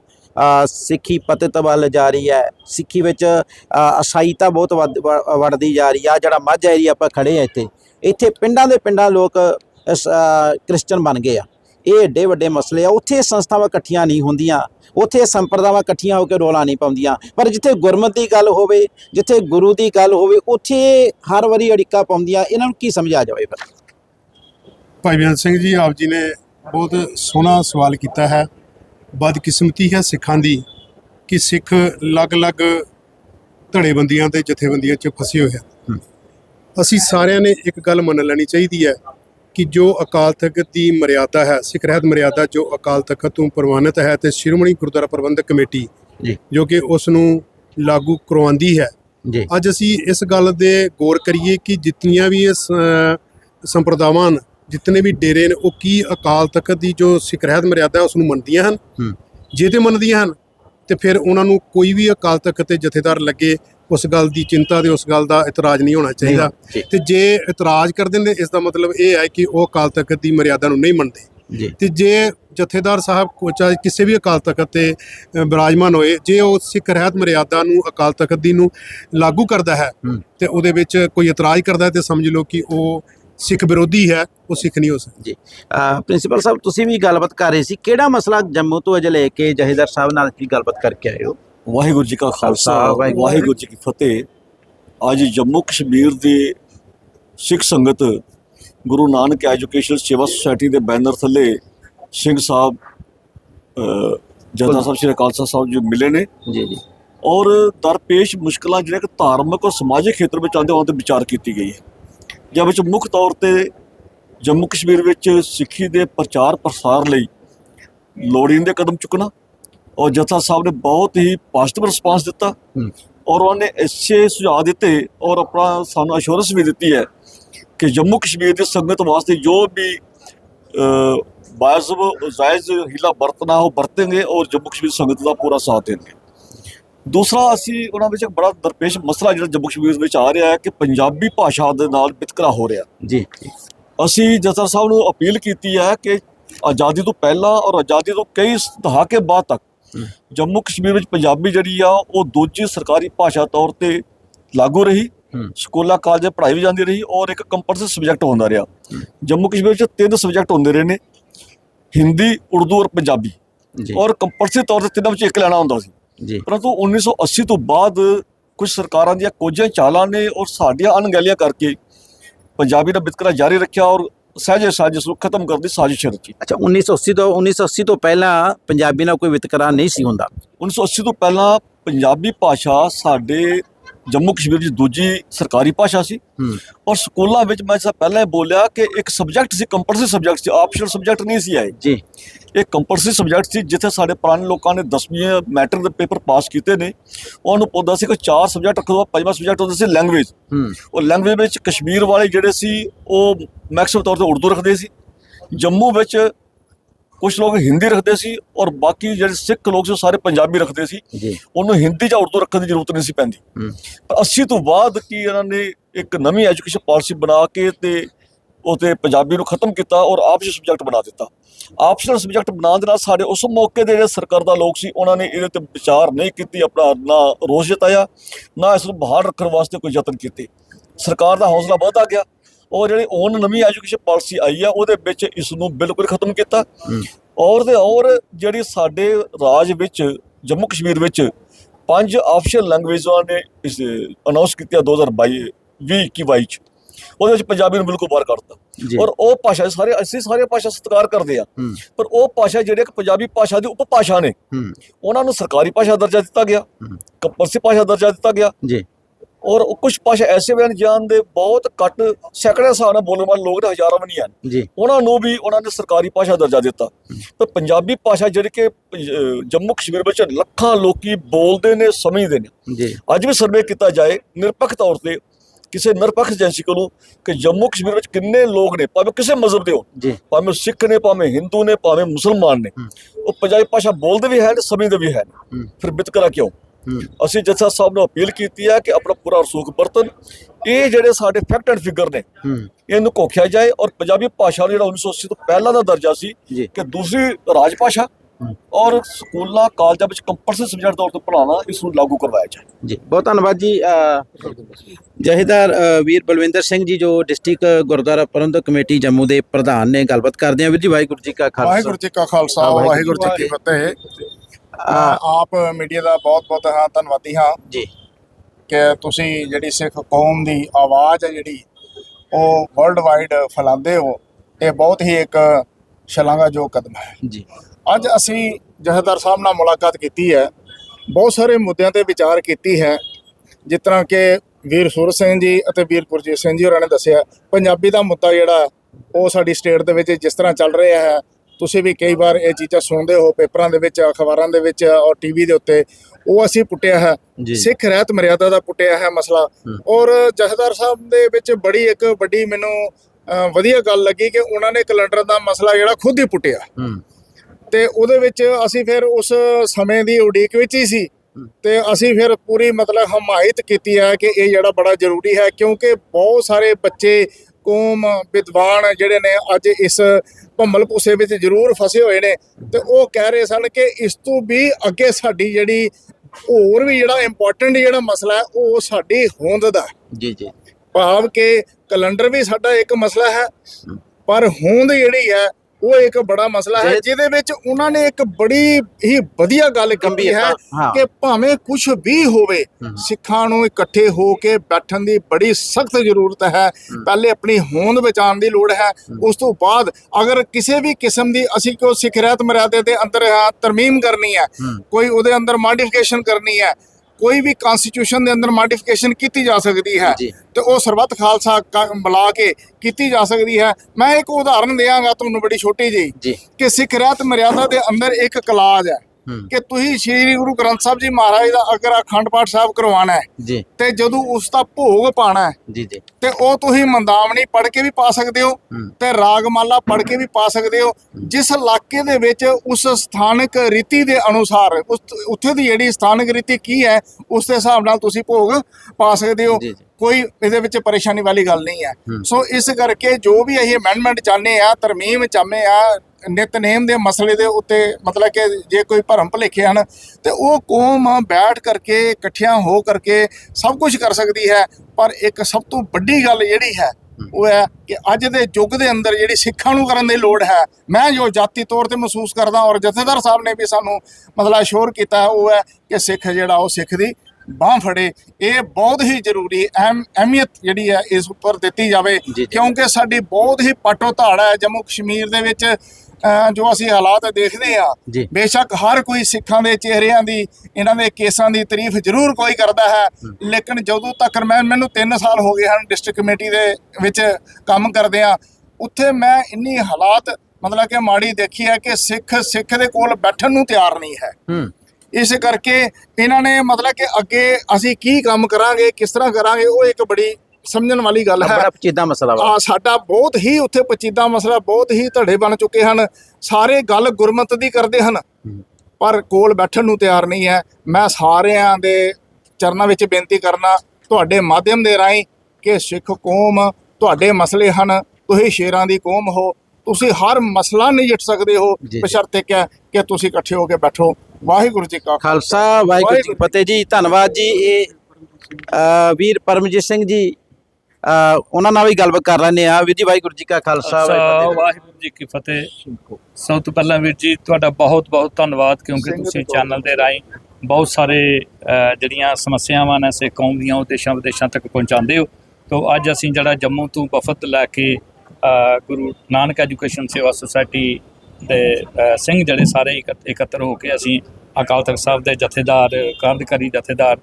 ਸਿੱਖੀ ਪਤਿਤ ਵੱਲ ਜਾ ਰਹੀ ਹੈ। ਸਿੱਖੀ ਵਿੱਚ ਅਹ ਅਸਾਈਤਾ ਬਹੁਤ ਵੱਧ- ਵ- ਵੜਦੀ ਜਾ ਰਹੀ ਆ। ਜਿਹੜਾ ਮਾਝਾ ਏਰੀਆ ਆਪਾਂ ਖੜੇ ਆ ਇੱਥੇ। ਇੱਥੇ ਪਿੰਡਾਂ ਦੇ ਪਿੰਡਾਂ ਲੋਕ ਇਸ, ਕ੍ਰਿਸਚਨ ਬਣ ਗਏ ਆ। ਇਹ ਏਡੇ ਵੱਡੇ ਮਸਲੇ ਆ ਉੱਥੇ ਸੰਸਥਾਵਾਂ ਇਕੱਠੀਆਂ ਨਹੀਂ ਹੁੰਦੀਆਂ ਉੱਥੇ ਸੰਪਰਦਾਵਾਂ ਇਕੱਠੀਆਂ ਹੋ ਕੇ ਰੋਲਾ ਨਹੀਂ ਪਾਉਂਦੀਆਂ। ਪਰ ਜਿੱਥੇ ਗੁਰਮਤਿ ਦੀ ਗੱਲ ਹੋਵੇ ਜਿੱਥੇ ਗੁਰੂ ਦੀ ਗੱਲ ਹੋਵੇ ਉੱਥੇ ਹਰ ਵਾਰੀ ਅੜਿੱਕਾ ਪਾਉਂਦੀਆਂ ਇਹਨਾਂ ਨੂੰ ਕੀ ਸਮਝਾ ਜਾਵੇ ਫਿਰ? ਭਾਈ ਬੇਅੰਤ ਸਿੰਘ ਜੀ ਆਪ ਜੀ ਨੇ ਬਹੁਤ ਸੋਹਣਾ ਸਵਾਲ ਕੀਤਾ ਹੈ। ਬਦਕਿਸਮਤੀ ਹੈ ਸਿੱਖਾਂ ਦੀ ਕਿ ਸਿੱਖ ਅਲੱਗ-ਅਲੱਗ ਧੜੇਬੰਦੀਆਂ ਤੇ ਜਥੇਬੰਦੀਆਂ 'ਚ ਫਸੇ ਹੋਏ ਹਨ। ਅਸੀਂ ਸਾਰਿਆਂ ਨੇ ਇੱਕ ਗੱਲ ਮੰਨ ਲੈਣੀ ਚਾਹੀਦੀ ਹੈ ਕਿ ਜੋ ਅਕਾਲ ਤਖਤ ਦੀ ਮਰਿਆਦਾ ਹੈ ਸਿੱਖ ਰਹਿਤ ਮਰਿਆਦਾ ਜੋ ਅਕਾਲ ਤਖਤ ਤੋਂ ਪ੍ਰਵਾਨਿਤ ਹੈ ਤੇ ਸ਼੍ਰੋਮਣੀ ਗੁਰਦੁਆਰਾ ਪ੍ਰਬੰਧਕ ਕਮੇਟੀ ਜੀ। ਜੋ ਕਿ ਉਸ ਨੂੰ ਲਾਗੂ ਕਰਵਾਉਂਦੀ ਹੈ। ਜੀ। ਅੱਜ ਅਸੀਂ ਇਸ ਗੱਲ ਦੇ ਗੌਰ ਕਰੀਏ ਕਿ ਜਿਤਨੀਆਂ ਵੀ ਇਸ ਸੰਪਰਦਾਵਾਂ ਜਿਤਨੇ ਵੀ ਡੇਰੇ ਨੇ ਉਹ ਕੀ ਅਕਾਲ ਤਖਤ ਦੀ ਜੋ ਸਿੱਖ ਰਹਿਤ ਮਰਿਆਦਾ ਉਸ ਨੂੰ ਮੰਨਦੀਆਂ ਹਨ। ਜੇ ਤੇ ਮੰਨਦੀਆਂ ਹਨ ਤੇ ਫਿਰ ਉਹਨਾਂ ਨੂੰ ਕੋਈ ਵੀ ਅਕਾਲ ਤਖਤ ਤੇ ਜਥੇਦਾਰ ਲੱਗੇ ਉਸ ਗੱਲ ਦੀ ਚਿੰਤਾ ਤੇ ਉਸ ਗੱਲ ਦਾ ਇਤਰਾਜ਼ ਨਹੀਂ ਹੋਣਾ ਚਾਹੀਦਾ। ਤੇ ਜੇ ਇਤਰਾਜ਼ ਕਰਦੇ ਨੇ ਇਸ ਦਾ ਮਤਲਬ ਇਹ ਹੈ ਕਿ ਉਹ ਅਕਾਲ ਤਖਤ ਦੀ ਮਰਿਆਦਾ ਨੂੰ ਨਹੀਂ ਮੰਨਦੇ। ਤੇ ਜੇ ਜਥੇਦਾਰ ਸਾਹਿਬ ਕੋ- ਚਾਹੇ ਕਿਸੇ ਵੀ ਅਕਾਲ ਤਖਤ ਤੇ ਬਿਰਾਜਮਾਨ ਹੋਏ ਜੇ ਉਹ ਸਿੱਖ ਰਹਿਤ ਮਰਿਆਦਾ ਨੂੰ ਅਕਾਲ ਤਖਤ ਦੀ ਨੂੰ ਲਾਗੂ ਕਰਦਾ ਹੈ ਹੂੰ। ਤੇ ਉਹਦੇ ਵਿੱਚ ਕੋਈ ਇਤਰਾਜ਼ ਕਰਦਾ ਹੈ ਤੇ ਸਮਝ ਲਓ ਕਿ ਉਹ ਸਿੱਖ ਵਿਰੋਧੀ ਹੈ ਉਹ ਸਿੱਖ ਨਹੀਂ ਹੋ ਸਕਦਾ। ਜੀ। ਪ੍ਰਿੰਸੀਪਲ ਸਾਹਿਬ ਤੁਸੀਂ ਵੀ ਗੱਲਬਾਤ ਕਰ ਰਹੇ ਸੀ। ਕਿਹੜਾ ਮਸਲਾ ਜੰਮੂ ਤੋਂ ਅਜੇ ਲੈ ਕੇ ਜਹੇਦਾਰ ਸਾਹਿਬ ਨਾਲ ਕੀ ਗੱਲਬਾਤ ਕਰਕੇ ਆਏ ਹੋ? ਵਾਹਿਗੁਰੂ ਜੀ ਕਾ ਖਾਲਸਾ ਵਾਹਿਗੁਰੂ। ਜੀ ਕੀ ਫਤਿਹ। ਅੱਜ ਜੰਮੂ ਕਸ਼ਮੀਰ ਦੀ ਸਿੱਖ ਸੰਗਤ ਗੁਰੂ ਨਾਨਕ ਐਜੂਕੇਸ਼ਨ ਸੇਵਾ ਸੁਸਾਇਟੀ ਦੇ ਬੈਨਰ ਥੱਲੇ ਸਿੰਘ ਸਾਹਿਬ ਜਥਾ ਸਾਹਿਬ ਸ਼੍ਰੀ ਤਖ਼ਤ ਸਾਹਿਬ ਜੀ ਮਿਲੇ ਨੇ। ਜੀ ਜੀ। ਔਰ ਦਰਪੇਸ਼ ਮੁਸ਼ਕਲਾਂ ਜਿਹੜੇ ਕਿ ਧਾਰਮਿਕ ਔਰ ਸਮਾਜਿਕ ਖੇਤਰ ਵਿੱਚ ਆਉਂਦੇ ਉਹਨਾਂ ਤੇ ਵਿਚਾਰ ਕੀਤੀ ਗਈ ਹੈ। ਜਿਸ ਵਿੱਚ ਮੁੱਖ ਤੌਰ ਤੇ ਜੰਮੂ ਕਸ਼ਮੀਰ ਵਿੱਚ ਸਿੱਖੀ ਦੇ ਪ੍ਰਚਾਰ ਪ੍ਰਸਾਰ ਲਈ ਲੋੜੀਂਦੇ ਕਦਮ ਚੁੱਕਣਾ ਔਰ ਜਥਾ ਸਾਹਿਬ ਨੇ ਬਹੁਤ ਹੀ ਪੋਜ਼ਿਟਿਵ ਰਿਸਪਾਂਸ ਦਿੱਤਾ। ਔਰ ਉਹਨਾਂ ਨੇ ਐਸੇ ਸੁਝਾਅ ਦਿੱਤੇ ਔਰ ਆਪਣਾ ਸਾਨੂੰ ਅਸ਼ੋਰੈਂਸ ਵੀ ਦਿੱਤੀ ਹੈ ਕਿ ਜੰਮੂ ਕਸ਼ਮੀਰ ਦੀ ਸੰਗਤ ਵਾਸਤੇ ਜੋ ਵੀ ਅ, ਵਾਜਬ ਜਾਇਜ਼ ਹੀਲਾ ਵਰਤਣਾ ਉਹ ਵਰਤेंगे ਔਰ ਜੰਮੂ ਕਸ਼ਮੀਰ ਸੰਗਤ ਦਾ ਪੂਰਾ ਸਾਥ ਦੇਣਗੇ ਦੂਸਰਾ ਅਸੀਂ ਉਹਨਾਂ ਵਿੱਚ ਇੱਕ ਬੜਾ ਦਰਪੇਸ਼ ਮਸਲਾ ਜਿਹੜਾ ਜੰਮੂ ਕਸ਼ਮੀਰ ਵਿੱਚ ਆ ਰਿਹਾ ਹੈ ਕਿ ਪੰਜਾਬੀ ਭਾਸ਼ਾ ਦੇ ਨਾਲ ਵਿਤਕਰਾ ਹੋ ਰਿਹਾ ਜੀ ਅਸੀਂ ਜਥਰ ਸਾਹਿਬ ਨੂੰ ਅਪੀਲ ਕੀਤੀ ਹੈ ਕਿ ਆਜ਼ਾਦੀ ਤੋਂ ਪਹਿਲਾਂ ਔਰ ਆਜ਼ਾਦੀ ਤੋਂ ਕਈ ਦਹਾਕੇ ਬਾਅਦ ਤੱਕ। ਜੰਮੂ ਕਸ਼ਮੀਰ ਵਿੱਚ ਪੰਜਾਬੀ ਜਿਹੜੀ ਆ ਉਹ ਦੂਜੀ ਸਰਕਾਰੀ ਭਾਸ਼ਾ ਤੌਰ ਤੇ ਲਾਗੂ ਰਹੀ। ਸਕੂਲਾਂ ਕਾਲਜਾਂ ਪੜ੍ਹਾਈ ਵੀ ਜਾਂਦੀ ਰਹੀ ਔਰ ਇੱਕ ਕੰਪਲਸਰੀ ਸਬਜੈਕਟ ਹੁੰਦਾ ਰਿਹਾ। ਜੰਮੂ ਕਸ਼ਮੀਰ ਵਿੱਚ ਤਿੰਨ ਸਬਜੈਕਟ ਹੁੰਦੇ ਰਹੇ ਨੇ ਹਿੰਦੀ ਉਰਦੂ ਔਰ ਪੰਜਾਬੀ। ਔਰ ਕੰਪਲਸਰੀ ਤੌਰ ਤੇ ਤਿੰਨਾਂ ਵਿੱਚ ਇੱਕ ਲੈਣਾ ਹੁੰਦਾ ਸੀ। ਜੀ। ਪਰੰਤੂ 1980 ਤੋਂ ਬਾਅਦ ਕੁਝ ਸਰਕਾਰਾਂ ਦੀਆਂ ਕੋਝੀਆਂ ਚਾਲਾਂ ਨੇ ਔਰ ਸਾਡੀਆਂ ਅਣਗਹਿਲੀਆਂ ਕਰਕੇ ਪੰਜਾਬੀ ਦਾ ਵਿਤਕਰਾ ਜਾਰੀ ਰੱਖਿਆ ਔਰ ਸਹਿਜੇ ਸਾਜ਼ਿਸ਼ ਨੂੰ ਖਤਮ ਕਰਨ ਦੀ ਸਾਜ਼ਿਸ਼ ਰਚੀ ਅੱਛਾ 1980 ਤੋਂ 1980 ਤੋਂ ਪਹਿਲਾਂ ਪੰਜਾਬੀ ਨਾਲ ਕੋਈ ਵਿਤਕਰਾ ਨਹੀਂ ਸੀ ਹੁੰਦਾ। 1980 ਤੋਂ ਪਹਿਲਾਂ ਪੰਜਾਬੀ ਭਾਸ਼ਾ ਸਾਡੇ ਜੰਮੂ ਕਸ਼ਮੀਰ ਦੀ ਦੂਜੀ ਸਰਕਾਰੀ ਭਾਸ਼ਾ ਸੀ। ਔਰ ਸਕੂਲਾਂ ਵਿੱਚ ਮੈਂ ਜਿਸ ਪਹਿਲਾਂ ਬੋਲਿਆ ਕਿ ਇੱਕ ਸਬਜੈਕਟ ਸੀ ਕੰਪਲਸਰੀ ਸਬਜੈਕਟ ਸੀ ਆਪਸ਼ਨਲ ਸਬਜੈਕਟ ਨਹੀਂ ਸੀ ਆਏ ਜੀ। ਇਹ ਕੰਪਲਸਰੀ ਸਬਜੈਕਟ ਸੀ ਜਿੱਥੇ ਸਾਡੇ ਪੁਰਾਣੇ ਲੋਕਾਂ ਨੇ 10ਵੀਂ ਮੈਟ੍ਰਿਕ ਦੇ ਪੇਪਰ ਪਾਸ ਕੀਤੇ ਨੇ। ਉਹਨੂੰ ਪੁੱਛਦਾ ਸੀ ਕਿ ਚਾਰ ਸਬਜੈਕਟ ਰੱਖੋ ਪੰਜਵਾਂ ਸਬਜੈਕਟ ਹੁੰਦਾ ਸੀ ਲੈਂਗੁਏਜ ਉਹ ਲੈਂਗੁਏਜ ਵਿੱਚ ਕਸ਼ਮੀਰ ਵਾਲੇ ਜਿਹੜੇ ਸੀ ਉਹ ਮੈਕਸਿਮਮ ਤੌਰ ਤੇ ਉਰਦੂ ਰੱਖਦੇ ਸੀ। ਜੰਮੂ ਵਿੱਚ ਕੁਝ ਲੋਕ ਹਿੰਦੀ ਰੱਖਦੇ ਸੀ ਔਰ ਬਾਕੀ ਜਿਹੜੇ ਸਿੱਖ ਲੋਕ ਸੀ ਉਹ ਸਾਰੇ ਪੰਜਾਬੀ ਰੱਖਦੇ ਸੀ। ਜੀ। ਉਹਨੂੰ ਹਿੰਦੀ ਜਾਂ ਉਰਦੂ ਰੱਖਣ ਦੀ ਜ਼ਰੂਰਤ ਨਹੀਂ ਸੀ ਪੈਂਦੀ। ਹੂੰ। ਪਰ 80 ਤੋਂ ਬਾਅਦ ਕੀ ਇਹਨਾਂ ਨੇ ਇੱਕ ਨਵੀਂ ਐਜੂਕੇਸ਼ਨ ਪਾਲਿਸੀ ਬਣਾ ਕੇ ਤੇ ਉਹ ਤੇ ਪੰਜਾਬੀ ਨੂੰ ਖਤਮ ਕੀਤਾ ਔਰ ਆਪਸ਼ਨਲ ਸਬਜੈਕਟ ਬਣਾ ਦਿੱਤਾ। ਆਪਸ਼ਨਲ ਸਬਜੈਕਟ ਬਣਾਉਣ ਦੇ ਨਾਲ ਸਾਡੇ ਉਸ ਮੌਕੇ ਦੇ ਜਿਹੜੇ ਸਰਕਾਰ ਦਾ ਲੋਕ ਸੀ ਉਹਨਾਂ ਨੇ ਇਹਦੇ ਤੇ ਵਿਚਾਰ ਨਹੀਂ ਕੀਤੀ ਆਪਣਾ ਨਾ ਰੋਸ ਜਤਾਇਆ ਨਾ ਇਸ ਨੂੰ ਬਹਾਲ ਰੱਖਣ ਵਾਸਤੇ ਕੋਈ ਯਤਨ ਕੀਤੇ। ਸਰਕਾਰ ਦਾ ਹੌਸਲਾ ਵਧਦਾ ਗਿਆ। ਔਰ ਜਿਹੜੀ ਹੁਣ ਨਵੀਂ ਐਜੂਕੇਸ਼ਨ ਪਾਲਿਸੀ ਆਈ ਆ ਉਹਦੇ ਵਿੱਚ ਇਸ ਨੂੰ ਬਿਲਕੁਲ ਖਤਮ ਕੀਤਾ। ਔਰ ਦੇ ਔਰ ਜਿਹੜੀ ਸਾਡੇ ਰਾਜ ਵਿੱਚ ਜੰਮੂ ਕਸ਼ਮੀਰ ਵਿੱਚ ਪੰਜ ਆਫੀਸ਼ੀਅਲ ਲੈਂਗੁਏਜਾਂ ਨੇ ਇਸ ਅਨਾਉਂਸ ਕੀਤਾ 2022 2021 ਚ। ਉਹਦੇ ਵਿੱਚ ਪੰਜਾਬੀ ਨੂੰ ਬਿਲਕੁਲ ਬਾਹਰ ਕੱਢਤਾ। ਔਰ ਉਹ ਭਾਸ਼ਾ ਸਾਰੇ ਅਸੀਂ ਸਾਰੇ ਭਾਸ਼ਾ ਸਤਿਕਾਰ ਕਰਦੇ ਆ। ਪਰ ਉਹ ਭਾਸ਼ਾ ਜਿਹੜੇ ਇੱਕ ਪੰਜਾਬੀ ਭਾਸ਼ਾ ਦੀ ਉਪਭਾਸ਼ਾ ਨੇ ਉਹਨਾਂ ਨੂੰ ਸਰਕਾਰੀ ਭਾਸ਼ਾ ਦਰਜਾ ਦਿੱਤਾ ਗਿਆ। ਹੂੰ। ਕੰਪਲਸਰੀ ਭਾਸ਼ਾ ਦਰਜਾ ਦਿੱਤਾ ਗਿਆ। ਜੀ। ਔਰ ਕੁਝ ਭਾਸ਼ਾ ਐਸੇ ਵੀ ਹਨ ਜਾਨ ਦੇ ਬਹੁਤ ਘੱਟ ਸੈਂਕੜੇ ਹਿਸਾਬ ਨਾਲ ਬੋਲਣ ਵਾਲੇ ਲੋਕ ਨੇ ਹਜ਼ਾਰਾਂ ਵੀ ਨਹੀਂ ਹਨ। ਜੀ। ਉਹਨਾਂ ਨੂੰ ਵੀ ਉਹਨਾਂ ਨੇ ਸਰਕਾਰੀ ਭਾਸ਼ਾ ਦਰਜਾ ਦਿੱਤਾ। ਪਰ ਪੰਜਾਬੀ ਭਾਸ਼ਾ ਜਿਹੜੀ ਕਿ ਜੰਮੂ ਕਸ਼ਮੀਰ ਵਿੱਚ ਲੱਖਾਂ ਲੋਕੀ ਬੋਲਦੇ ਨੇ ਸਮਝਦੇ ਨੇ। ਜੀ। ਅੱਜ ਵੀ ਸਰਵੇ ਕੀਤਾ ਜਾਏ ਨਿਰਪੱਖ ਤੌਰ ਤੇ ਕਿਸੇ ਨਿਰਪੱਖ ਏਜੰਸੀ ਕੋਲੋਂ ਕਿ ਜੰਮੂ ਕਸ਼ਮੀਰ ਵਿੱਚ ਕਿੰਨੇ ਲੋਕ ਨੇ ਭਾਵੇਂ ਕਿਸੇ ਮਜ਼ਹਬ ਦੇ ਹੋਣ ਭਾਵੇਂ ਸਿੱਖ ਨੇ ਭਾਵੇਂ ਹਿੰਦੂ ਨੇ ਭਾਵੇਂ ਮੁਸਲਮਾਨ ਨੇ। ਹੂੰ। ਉਹ ਪੰਜਾਬੀ ਭਾਸ਼ਾ ਬੋਲਦੇ ਵੀ ਹਨ ਸਮਝਦੇ ਵੀ ਹੂੰ। ਫਿਰ ਵਿਤਕਰਾ ਕਿਉਂ? ਹੂੰ ਅਸੀਂ ਜੱਜਾ ਸਾਹਿਬ ਨੂੰ ਅਪੀਲ ਕੀਤੀ ਹੈ ਕਿ ਆਪਣਾ ਪੂਰਾ ਰਸੂਖ ਵਰਤਨ। ਇਹ ਜਿਹੜੇ ਸਾਡੇ ਫੈਕਟ ਐਂਡ ਫਿਗਰ ਨੇ ਇਹਨੂੰ ਘੋਖਿਆ ਜਾਏ ਔਰ ਪੰਜਾਬੀ ਭਾਸ਼ਾ ਨੂੰ ਜਿਹੜਾ 1980 ਤੋਂ ਪਹਿਲਾਂ ਦਾ ਦਰਜਾ ਸੀ ਕਿ ਦੂਸਰੀ ਰਾਜ ਭਾਸ਼ਾ। ਔਰ ਸਕੂਲਾਂ ਕਾਲਜਾਂ ਵਿੱਚ ਕੰਪਲਸਰੀ ਸਬਜੈਕਟ ਤੌਰ ਤੇ ਪੜ੍ਹਾਉਣਾ ਇਸ ਨੂੰ ਲਾਗੂ ਕਰਵਾਇਆ ਜਾਏ। ਜੀ ਬਹੁਤ ਧੰਨਵਾਦ ਜੀ ਅ, ਵੀਰ ਬਲਵਿੰਦਰ ਸਿੰਘ ਜੀ ਜੋ ਡਿਸਟ੍ਰਿਕਟ ਗੁਰਦੁਆਰਾ ਪ੍ਰਬੰਧਕ ਕਮੇਟੀ ਜੰਮੂ ਦੇ ਪ੍ਰਧਾਨ ਨੇ ਗੱਲਬਾਤ ਕਰਦੇ ਆ ਵੀਰ ਜੀ ਵਾਹਿਗੁਰੂ ਜੀ ਕਾ ਖਾਲਸਾ। ਵਾਹਿਗੁਰੂ ਜੀ ਕਾ ਖਾਲਸਾ ਵਾਹਿਗੁਰੂ ਜੀ ਕੀ ਫਤਿਹ। ਮੈਂ ਆਪ ਮੀਡੀਆ ਦਾ ਬਹੁਤ ਬਹੁਤ ਹਾਂ ਧੰਨਵਾਦੀ ਹਾਂ। ਜੀ। ਕਿ ਤੁਸੀਂ ਜਿਹੜੀ ਸਿੱਖ ਕੌਮ ਦੀ ਆਵਾਜ਼ ਹੈ ਜਿਹੜੀ ਉਹ ਵਰਲਡ ਵਾਈਡ ਫੈਲਾਉਂਦੇ ਹੋ ਇਹ ਬਹੁਤ ਹੀ ਇੱਕ ਸ਼ਲਾਘਾਯੋਗ ਕਦਮ ਹੈ। ਜੀ। ਅੱਜ ਅਸੀਂ ਜਥੇਦਾਰ ਸਾਹਿਬ ਨਾਲ ਮੁਲਾਕਾਤ ਕੀਤੀ ਹੈ। ਬਹੁਤ ਸਾਰੇ ਮੁੱਦਿਆਂ ਤੇ ਵਿਚਾਰ ਕੀਤੀ ਹੈ। ਜਿਸ ਤਰ੍ਹਾਂ ਕਿ ਵੀਰ ਸੁਰ ਸਿੰਘ ਜੀ ਅਤੇ ਵੀਰ ਗੁਰਜੀਤ ਸਿੰਘ ਜੀ ਹੋਰਾਂ ਨੇ ਦੱਸਿਆ ਪੰਜਾਬੀ ਦਾ ਮੁੱਦਾ ਜਿਹੜਾ ਉਹ ਸਾਡੀ ਸਟੇਟ ਦੇ ਵਿੱਚ ਜਿਸ ਤਰ੍ਹਾਂ ਚੱਲ ਰਿਹਾ ਹੈ ਤੁਸੀਂ ਵੀ ਕਈ ਵਾਰ ਇਹ ਚੀਜ਼ਾਂ ਸੁਣਦੇ ਹੋ ਪੇਪਰਾਂ ਦੇ ਵਿੱਚ ਅਖਬਾਰਾਂ ਦੇ ਵਿੱਚ ਔਰ ਟੀਵੀ ਦੇ ਉੱਤੇ ਉਹ ਅਸੀਂ ਪੁੱਟਿਆ ਹੈ। ਸਿੱਖ ਰਹਿਤ ਮਰਿਆਦਾ ਦਾ ਪੁੱਟਿਆ ਹੈ ਮਸਲਾ। ਔਰ ਜਥੇਦਾਰ ਸਾਹਿਬ ਦੇ ਵਿੱਚ ਬੜੀ ਇੱਕ ਵੱਡੀ ਮੈਨੂੰ ਵਧੀਆ ਗੱਲ ਲੱਗੀ ਕਿ ਉਹਨਾਂ ਨੇ ਕੈਲੰਡਰ ਦਾ ਮਸਲਾ ਜਿਹੜਾ ਖੁਦ ਹੀ ਪੁੱਟਿਆ। ਤੇ ਉਹਦੇ ਵਿੱਚ ਅਸੀਂ ਫਿਰ ਉਸ ਸਮੇਂ ਦੀ ਉਡੀਕ ਵਿੱਚ ਹੀ ਸੀ। ਤੇ ਅਸੀਂ ਫਿਰ ਪੂਰੀ ਮਤਲਬ ਹਮਾਇਤ ਕੀਤੀ ਹੈ ਕਿ ਇਹ ਜਿਹੜਾ ਬੜਾ ਜ਼ਰੂਰੀ ਹੈ ਕਿਉਂਕਿ ਬਹੁਤ ਸਾਰੇ ਬੱਚੇ ਕੌਮ ਵਿਦਵਾਨ ਜਿਹੜੇ ਨੇ ਅੱਜ ਇਸ ਭੰਮਲ ਭੂਸੇ ਵਿੱਚ ਜ਼ਰੂਰ ਫਸੇ ਹੋਏ ਨੇ ਤੇ ਉਹ ਕਹਿ ਰਹੇ ਸਨ ਕਿ ਇਸ ਤੋਂ ਵੀ ਅੱਗੇ ਸਾਡੀ ਜਿਹੜੀ ਹੋਰ ਵੀ ਜਿਹੜਾ ਇੰਪੋਰਟੈਂਟ ਜਿਹੜਾ ਮਸਲਾ ਹੈ ਉਹ ਸਾਡੀ ਹੋਂਦ ਦਾ। ਜੀ ਜੀ ਭਾਵ ਕਿ ਕੈਲੰਡਰ ਵੀ ਸਾਡਾ ਇੱਕ ਮਸਲਾ ਹੈ ਪਰ ਹੋਂਦ ਜਿਹੜੀ ਹੈ ਉਹ ਇੱਕ ਬੜਾ ਮਸਲਾ ਹੈ ਜਿਹਦੇ ਵਿੱਚ ਉਹਨਾਂ ਨੇ ਇੱਕ ਬੜੀ ਹੀ ਵਧੀਆ ਗੱਲ ਕੀਤੀ ਹੈ। ਕਿ ਭਾਵੇਂ ਕੁਝ ਵੀ ਹੋਵੇ। ਸਿੱਖਾਂ ਨੂੰ ਇਕੱਠੇ ਹੋ ਕੇ ਬੈਠਣ ਦੀ ਬੜੀ ਸਖਤ ਜ਼ਰੂਰਤ ਹੈ। ਪਹਿਲੇ ਆਪਣੀ ਹੋਂਦ ਬਚਾਉਣ ਦੀ ਲੋੜ ਹੈ। ਉਸ ਤੋਂ ਬਾਅਦ ਅਗਰ ਕਿਸੇ ਵੀ ਕਿਸਮ ਦੀ ਅਸੀਂ ਕੋ ਸਿੱਖ ਰਹਿਤ ਮਰਿਆਦੇ ਦੇ ਅੰਦਰ ਤਰਮੀਮ ਕਰਨੀ ਹੂੰ। ਕੋਈ ਉਹਦੇ ਅੰਦਰ ਮੋਡੀਫਿਕੇਸ਼ਨ ਕਰਨੀ ਹੈ ਕੋਈ ਵੀ ਕਨਸਟੀਟਿਊਸ਼ਨ ਦੇ ਅੰਦਰ ਮੋਡੀਫਿਕੇਸ਼ਨ ਕੀਤੀ ਜਾ ਸਕਦੀ ਹੈ। ਤੇ ਉਹ ਸਰਬੱਤ ਖਾਲਸਾ ਬੁਲਾ ਕੇ ਕੀਤੀ ਜਾ ਸਕਦੀ ਹੈ। ਮੈਂ ਇੱਕ ਉਦਾਹਰਨ ਦਿਆਂਗਾ ਤੁਹਾਨੂੰ ਬੜੀ ਛੋਟੀ ਜਿਹੀ ਜੀ। ਕਿ ਸਿੱਖ ਰਹਿਤ ਮਰਿਆਦਾ ਦੇ ਅੰਦਰ ਇੱਕ ਕਲਾਜ ਹੂੰ। ਕਿ ਤੁਸੀਂ ਸ੍ਰੀ ਗੁਰੂ ਗ੍ਰੰਥ ਸਾਹਿਬ ਜੀ ਮਹਾਰਾਜ ਦਾ ਅਗਰ ਅਖੰਡ ਪਾਠ ਸਾਹਿਬ ਕਰਵਾਉਣਾ ਹੈ ਜੀ। ਤੇ ਜਦੋਂ ਉਸ ਦਾ ਭੋਗ ਪਾਣਾ ਹੈ ਜੀ ਜੀ। ਤੇ ਉਹ ਤੁਸੀਂ ਮੰਦਾਵਣੀ ਪੜ੍ਹ ਕੇ ਵੀ ਪਾ ਸਕਦੇ ਹੋ ਤੇ ਰਾਗਮਾਲਾ ਪੜ੍ਹ ਕੇ ਵੀ ਪਾ ਸਕਦੇ ਹੋ। ਜਿਸ ਇਲਾਕੇ ਦੇ ਵਿੱਚ ਉਸ ਸਥਾਨਕ ਰੀਤੀ ਦੇ ਅਨੁਸਾਰ ਉਸ ਉੱਥੇ ਦੀ ਜਿਹੜੀ ਸਥਾਨਕ ਰੀਤੀ ਕੀ ਹੈ ਉਸ ਦੇ ਹਿਸਾਬ ਨਾਲ ਤੁਸੀਂ ਭੋਗ ਪਾ ਸਕਦੇ ਹੋ। ਕੋਈ ਇਹਦੇ ਵਿੱਚ ਪਰੇਸ਼ਾਨੀ ਵਾਲੀ ਗੱਲ ਨਹੀਂ ਹੈ। ਸੋ ਇਸ ਕਰਕੇ ਜੋ ਵੀ ਇਹ ਅਮੈਂਡਮੈਂਟ ਚਾਹੁੰਦੇ ਆ ਤਰਮੀਮ ਚਾਹੁੰਦੇ ਆ ਨਿਤਨੇਮ ਦੇ ਮਸਲੇ ਦੇ ਉੱਤੇ ਮਤਲਬ ਕਿ ਜੇ ਕੋਈ ਭਰਮ ਭੁਲੇਖੇ ਹਨ ਤੇ ਉਹ ਕੌਮ ਬੈਠ ਕਰਕੇ ਇਕੱਠਿਆਂ ਹੋ ਕਰਕੇ ਸਭ ਕੁਝ ਕਰ ਸਕਦੀ ਹੈ। ਪਰ ਇੱਕ ਸਭ ਤੋਂ ਵੱਡੀ ਗੱਲ ਜਿਹੜੀ ਹੈ ਉਹ ਹੈ ਕਿ ਅੱਜ ਦੇ ਯੁੱਗ ਦੇ ਅੰਦਰ ਜਿਹੜੀ ਸਿੱਖਾਂ ਨੂੰ ਕਰਨ ਦੀ ਲੋੜ ਹੈ ਮੈਂ ਜੋ ਜਾਤੀ ਤੌਰ ਤੇ ਮਹਿਸੂਸ ਕਰਦਾ ਔਰ ਜਥੇਦਾਰ ਸਾਹਿਬ ਨੇ ਵੀ ਸਾਨੂੰ ਮਤਲਬ ਅਸ਼ੋਰ ਕੀਤਾ ਉਹ ਹੈ ਕਿ ਸਿੱਖ ਜਿਹੜਾ ਉਹ ਸਿੱਖ ਦੀ ਬਾਹ ਫੜੇ। ਇਹ ਬਹੁਤ ਹੀ ਜ਼ਰੂਰੀ ਅਹਿਮ ਅਹਿਮੀਅਤ ਜਿਹੜੀ ਹੈ ਇਸ ਉੱਪਰ ਦਿੱਤੀ ਜਾਵੇ। ਕਿਉਂਕਿ ਸਾਡੀ ਬਹੁਤ ਹੀ ਪਾਟੋ ਧਾੜ ਹੈ ਜੰਮੂ ਕਸ਼ਮੀਰ ਦੇ ਵਿੱਚ ਜੋ ਅਸੀਂ ਹਾਲਾਤ ਦੇਖਦੇ ਆ ਬੇਸ਼ੱਕ ਹਰ ਕੋਈ ਸਿੱਖਾਂ ਦੇ ਚਿਹਰਿਆਂ ਦੀ ਇਹਨਾਂ ਦੇ ਕੇਸਾਂ ਦੀ ਤਾਰੀਫ ਜ਼ਰੂਰ ਕੋਈ ਕਰਦਾ ਹੈ। ਲੇਕਿਨ ਜਦੋਂ ਤੱਕ ਮੈਂ ਮੈਨੂੰ 3 ਸਾਲ ਹੋ ਗਏ ਹਨ ਡਿਸਟ੍ਰਿਕਟ ਕਮੇਟੀ ਦੇ ਵਿੱਚ ਕੰਮ ਕਰਦੇ ਆ ਉੱਥੇ ਮੈਂ ਇੰਨੀ ਹਾਲਾਤ ਮਤਲਬ ਕਿ ਮਾੜੀ ਦੇਖੀ ਹੈ ਕਿ ਸਿੱਖ ਸਿੱਖ ਦੇ ਕੋਲ ਬੈਠਣ ਨੂੰ ਤਿਆਰ ਨਹੀਂ ਹੂੰ। ਇਸ ਕਰਕੇ ਇਹਨਾਂ ਨੇ ਮਤਲਬ ਕਿ ਅੱਗੇ ਅਸੀਂ ਕੀ ਕੰਮ ਕਰਾਂਗੇ ਕਿਸ ਤਰ੍ਹਾਂ ਕਰਾਂਗੇ ਉਹ ਇੱਕ ਬੜੀ ਸਮਝਣ ਵਾਲੀ ਗੱਲ ਹੈ। ਬੜਾ ਪਚੀਦਾ ਮਸਲਾ ਵਾ। ਆ ਸਾਡਾ ਬਹੁਤ ਹੀ ਉੱਥੇ ਪਚੀਦਾ ਮਸਲਾ ਬਹੁਤ ਹੀ ਧੜੇ ਬਣ ਚੁੱਕੇ ਹਨ। ਸਾਰੇ ਗੱਲ ਗੁਰਮਤ ਦੀ ਕਰਦੇ ਹਨ। ਪਰ ਕੋਲ ਬੈਠਣ ਨੂੰ ਤਿਆਰ ਨਹੀਂ ਹੈ। ਮੈਂ ਸਾਰਿਆਂ ਦੇ ਚਰਨਾਂ ਵਿੱਚ ਬੇਨਤੀ ਕਰਨਾ ਤੁਹਾਡੇ ਮਾਧਿਅਮ ਦੇ ਰਾਹੀਂ ਕਿ ਸਿੱਖ ਕੌਮ ਤੁਹਾਡੇ ਮਸਲੇ ਹਨ। ਤੁਸੀਂ ਸ਼ੇਰਾਂ ਦੀ ਕੌਮ ਹੋ। ਤੁਸੀਂ ਹਰ ਮਸਲਾ ਨਜਿੱਠ ਸਕਦੇ ਹੋ। ਬਸ਼ਰਤੇ ਕਿ ਕਿ ਤੁਸੀਂ ਇਕੱਠੇ ਹੋ ਕੇ ਬੈਠੋ। ਵਾਹਿਗੁਰੂ ਜੀ ਕਾ ਖਾਲਸਾ। ਵਾਹਿਗੁਰੂ ਜੀ ਫਤਿਹ ਜੀ। ਧੰਨਵਾਦ ਜੀ। ਇਹ ਵੀਰ ਪਰਮਜੀਤ ਸਿੰਘ ਜੀ ਅ, ਉਹਨਾਂ ਨਾਲ ਵੀ ਗੱਲਬਾਤ ਕਰ ਲੈਂਦੇ ਆ ਵੀਰ ਜੀ ਵਾਹਿਗੁਰੂ ਜੀ ਕਾ ਖਾਲਸਾ ਵਾਹਿਗੁਰੂ ਜੀ ਕੀ ਵਾਹਿਗੁਰੂ ਜੀ ਕੀ ਫਤਿਹ। ਸਭ ਤੋਂ ਪਹਿਲਾਂ ਵੀਰ ਜੀ ਤੁਹਾਡਾ ਬਹੁਤ ਬਹੁਤ ਧੰਨਵਾਦ ਕਿਉਂਕਿ ਤੁਸੀਂ ਚੈਨਲ ਦੇ ਰਾਹੀਂ ਬਹੁਤ ਸਾਰੇ ਜਿਹੜੀਆਂ ਸਮੱਸਿਆਵਾਂ ਨੇ ਸੇ ਕੌਮ ਦੀਆਂ ਉਹ ਦੇਸ਼ਾਂ ਵਿਦੇਸ਼ਾਂ ਤੱਕ ਪਹੁੰਚਾਉਂਦੇ ਹੋ। ਤੋਂ ਅੱਜ ਅਸੀਂ ਜਿਹੜਾ ਜੰਮੂ ਤੋਂ ਵਫਦ ਲੈ ਕੇ ਗੁਰੂ ਨਾਨਕ ਐਜੂਕੇਸ਼ਨ ਸੇਵਾ ਸੁਸਾਇਟੀ ਦੇ ਸਿੰਘ ਜਿਹੜੇ ਸਾਰੇ ਇਕੱਠ- ਇਕੱਤਰ ਹੋ ਕੇ ਅਸੀਂ ਅਕਾਲ ਤਖਤ ਸਾਹਿਬ ਦੇ ਜਥੇਦਾਰ ਕਾਰਜਕਾਰੀ ਜਥੇਦਾਰ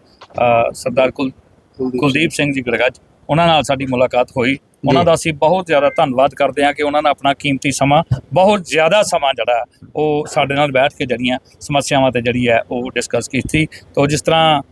ਸਰਦਾਰ ਕੁਲ ਕੁਲਦੀਪ ਸਿੰਘ ਜੀ ਗੜਗੱਜ ਉਹਨਾਂ ਨਾਲ ਸਾਡੀ ਮੁਲਾਕਾਤ ਹੋਈ। ਉਹਨਾਂ ਦਾ ਅਸੀਂ ਬਹੁਤ ਜ਼ਿਆਦਾ ਧੰਨਵਾਦ ਕਰਦੇ ਹਾਂ ਕਿ ਉਹਨਾਂ ਨੇ ਆਪਣਾ ਕੀਮਤੀ ਸਮਾਂ ਬਹੁਤ ਜ਼ਿਆਦਾ ਸਮਾਂ ਜਿਹੜਾ ਉਹ ਸਾਡੇ ਨਾਲ ਬੈਠ ਕੇ ਜਿਹੜੀਆਂ ਸਮੱਸਿਆਵਾਂ ਤੇ ਜਿਹੜੀ ਹੈ ਉਹ ਡਿਸਕਸ ਕੀਤੀ। ਤੋਂ ਜਿਸ ਤਰ੍ਹਾਂ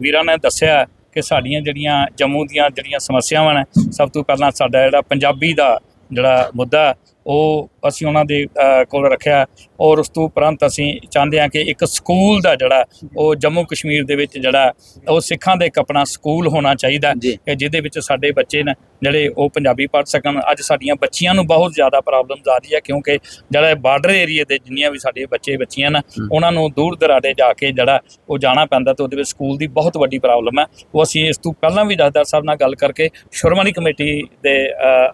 ਵੀਰਾਂ ਨੇ ਦੱਸਿਆ ਕਿ ਸਾਡੀਆਂ ਜਿਹੜੀਆਂ ਜੰਮੂ ਦੀਆਂ ਜਿਹੜੀਆਂ ਸਮੱਸਿਆਵਾਂ ਨੇ ਸਭ ਤੋਂ ਪਹਿਲਾਂ ਸਾਡਾ ਜਿਹੜਾ ਪੰਜਾਬੀ ਦਾ ਜਿਹੜਾ ਮੁੱਦਾ ਉਹ ਅਸੀਂ ਉਹਨਾਂ ਦੇ ਕੋਲ ਰੱਖਿਆ। ਔਰ ਉਸ ਤੋਂ ਉਪਰੰਤ ਅਸੀਂ ਚਾਹੁੰਦੇ ਹਾਂ ਕਿ ਇੱਕ ਸਕੂਲ ਦਾ ਜਿਹੜਾ ਉਹ ਜੰਮੂ ਕਸ਼ਮੀਰ ਦੇ ਵਿੱਚ ਜਿਹੜਾ ਉਹ ਸਿੱਖਾਂ ਦਾ ਇੱਕ ਆਪਣਾ ਸਕੂਲ ਹੋਣਾ ਚਾਹੀਦਾ ਕਿ ਜਿਹਦੇ ਵਿੱਚ ਸਾਡੇ ਬੱਚੇ ਨੇ ਜਿਹੜੇ ਉਹ ਪੰਜਾਬੀ ਪੜ੍ਹ ਸਕਣ। ਅੱਜ ਸਾਡੀਆਂ ਬੱਚੀਆਂ ਨੂੰ ਬਹੁਤ ਜ਼ਿਆਦਾ ਪ੍ਰੋਬਲਮਸ ਆ ਰਹੀ ਹੈ ਕਿਉਂਕਿ ਜਿਹੜਾ ਬਾਰਡਰ ਏਰੀਆ ਦੇ ਜਿੰਨੀਆਂ ਵੀ ਸਾਡੇ ਬੱਚੇ ਬੱਚੀਆਂ ਨੇ। ਉਹਨਾਂ ਨੂੰ ਦੂਰ ਦਰਾਡੇ ਜਾ ਕੇ ਜਿਹੜਾ ਉਹ ਜਾਣਾ ਪੈਂਦਾ ਤੇ ਉਹਦੇ ਵਿੱਚ ਸਕੂਲ ਦੀ ਬਹੁਤ ਵੱਡੀ ਪ੍ਰੋਬਲਮ ਹੈ। ਉਹ ਅਸੀਂ ਇਸ ਤੋਂ ਪਹਿਲਾਂ ਵੀ ਜਥੇਦਾਰ ਸਾਹਿਬ ਨਾਲ ਗੱਲ ਕਰਕੇ ਸ਼ੁਰਮਣੀ ਕਮੇਟੀ ਦੇ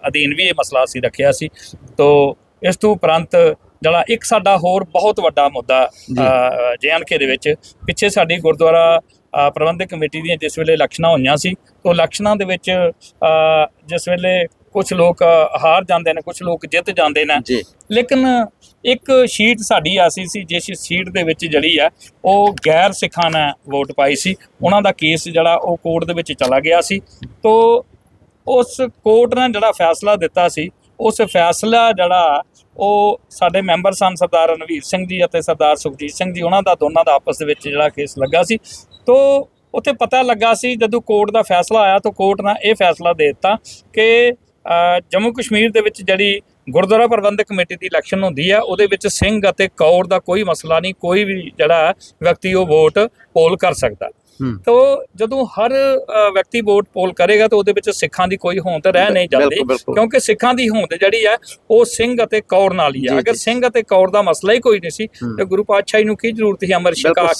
ਅਧੀਨ ਵੀ ਇਹ ਮਸਲਾ ਅਸੀਂ ਰੱਖਿਆ ਸੀ। ਤੋਂ ਇਸ ਤੋਂ ਉਪਰੰਤ ਜਿਹੜਾ ਇੱਕ ਸਾਡਾ ਹੋਰ ਬਹੁਤ ਵੱਡਾ ਮੁੱਦਾ ਜੇਐਨਕੇ ਦੇ ਵਿੱਚ ਪਿੱਛੇ ਸਾਡੀ ਗੁਰਦੁਆਰਾ ਪ੍ਰਬੰਧਕ ਕਮੇਟੀ ਦੀਆਂ ਜਿਸ ਵੇਲੇ ਇਲੈਕਸ਼ਨਾਂ ਹੋਈਆਂ ਸੀ ਤੋਂ ਇਲੈਕਸ਼ਨਾਂ ਦੇ ਵਿੱਚ ਜਿਸ ਵੇਲੇ ਕੁਝ ਲੋਕ ਹਾਰ ਜਾਂਦੇ ਨੇ ਕੁਝ ਲੋਕ ਜਿੱਤ ਜਾਂਦੇ ਨੇ। ਜੀ। ਲੇਕਿਨ ਇੱਕ ਸ਼ੀਟ ਸਾਡੀ ਆਸੀ ਸੀ ਜਿਸ ਸ਼ੀਟ ਦੇ ਵਿੱਚ ਜਿਹੜੀ ਆ ਉਹ ਗੈਰ ਸਿੱਖਾਂ ਨੇ ਵੋਟ ਪਾਈ ਸੀ। ਉਹਨਾਂ ਦਾ ਕੇਸ ਜਿਹੜਾ ਉਹ ਕੋਰਟ ਦੇ ਵਿੱਚ ਚਲਾ ਗਿਆ ਸੀ। ਤੋਂ ਉਸ ਕੋਰਟ ਨੇ ਜਿਹੜਾ ਫੈਸਲਾ ਦਿੱਤਾ ਸੀ ਉਸ ਫੈਸਲਾ ਜਿਹੜਾ ਉਹ ਸਾਡੇ ਮੈਂਬਰ ਸਨ ਸਰਦਾਰ ਰਣਵੀਰ ਸਿੰਘ ਜੀ ਅਤੇ ਸਰਦਾਰ ਸੁਖਜੀਤ ਸਿੰਘ ਜੀ, ਉਹਨਾਂ ਦਾ ਦੋਨਾਂ ਦਾ ਆਪਸ ਦੇ ਵਿੱਚ ਜਿਹੜਾ ਕੇਸ ਲੱਗਾ ਸੀ। ਤੋਂ ਉੱਥੇ ਪਤਾ ਲੱਗਾ ਸੀ, ਜਦੋਂ ਕੋਰਟ ਦਾ ਫੈਸਲਾ ਆਇਆ ਤਾਂ ਕੋਰਟ ਨੇ ਇਹ ਫੈਸਲਾ ਦੇ ਦਿੱਤਾ ਕਿ ਜੰਮੂ ਕਸ਼ਮੀਰ ਦੇ ਵਿੱਚ ਜਿਹੜੀ ਗੁਰਦੁਆਰਾ ਪ੍ਰਬੰਧਕ ਕਮੇਟੀ ਦੀ ਇਲੈਕਸ਼ਨ ਹੁੰਦੀ ਹੈ ਉਹਦੇ ਵਿੱਚ ਸਿੰਘ ਅਤੇ ਕੌਰ ਦਾ ਕੋਈ ਮਸਲਾ ਨਹੀਂ, ਕੋਈ ਵੀ ਜਿਹੜਾ ਵਿਅਕਤੀ ਉਹ ਵੋਟ ਪੋਲ ਕਰ ਸਕਦਾ। ਤੋ ਜਦੋਂ ਹਰ ਵਿਅਕਤੀ ਵੋਟ ਪੋਲ ਕਰੇਗਾ ਤਾਂ ਉਹਦੇ ਵਿੱਚ ਸਿੱਖਾਂ ਦੀ ਕੋਈ ਹੋਂਦ ਰਹਿ ਨਹੀਂ ਜਾਂਦੀ। ਕਿਉਂਕਿ ਸਿੱਖਾਂ ਦੀ ਹੋਂਦ ਜਿਹੜੀ ਹੈ ਉਹ ਸਿੰਘ ਅਤੇ ਕੌਰ ਨਾਲ ਹੀ ਹੈ। ਅਗਰ। ਸਿੰਘ ਅਤੇ ਕੌਰ ਦਾ ਮਸਲਾ ਹੀ ਕੋਈ ਨਹੀਂ ਸੀ। ਤੇ ਗੁਰੂ ਪਾਤਸ਼ਾਹ ਨੂੰ ਕੀ ਜ਼ਰੂਰਤ ਸੀ? ਅਮਰ ਛਕਾ ਕੇ